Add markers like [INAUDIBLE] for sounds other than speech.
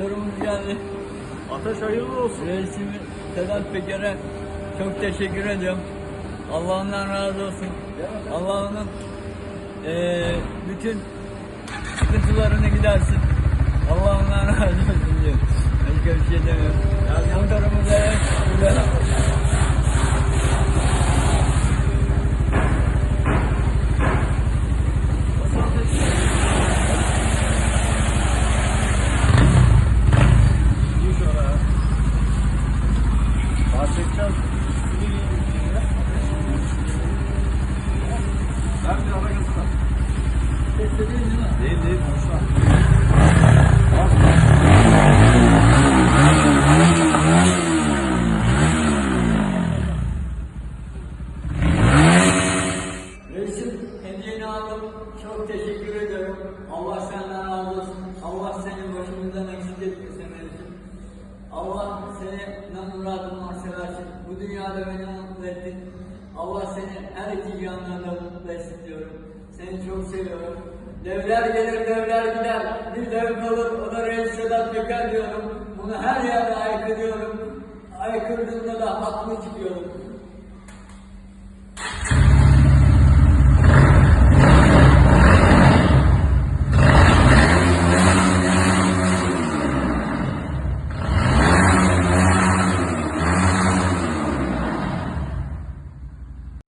Hadi. Ateş hayırlı olsun. Reisim Sedat Peker'e çok teşekkür ediyorum. Allah'ından razı olsun. Allah onun eee, bütün sıkıntılarını gidersin. Allah ondan [LAUGHS] razı olsun diyorum. Başka bir şey demiyorum. Motorumuz da Değil hediyeni aldım. Çok teşekkür ediyorum. Allah senden razı olsun. Allah seni başımızdan eksik etmesin reisim. Allah seni ne muradın varsa versin. Bu dünyada beni mutlu ettin. Allah seni her iki yanlarında mutlu etsin diyorum. Seni çok seviyorum. Devler gelir, devler gider. Bir dev kalır, o da Reis Sedat Peker diyorum. Bunu her yerde aykırıyorum. Aykırdığımda da haklı çıkıyorum.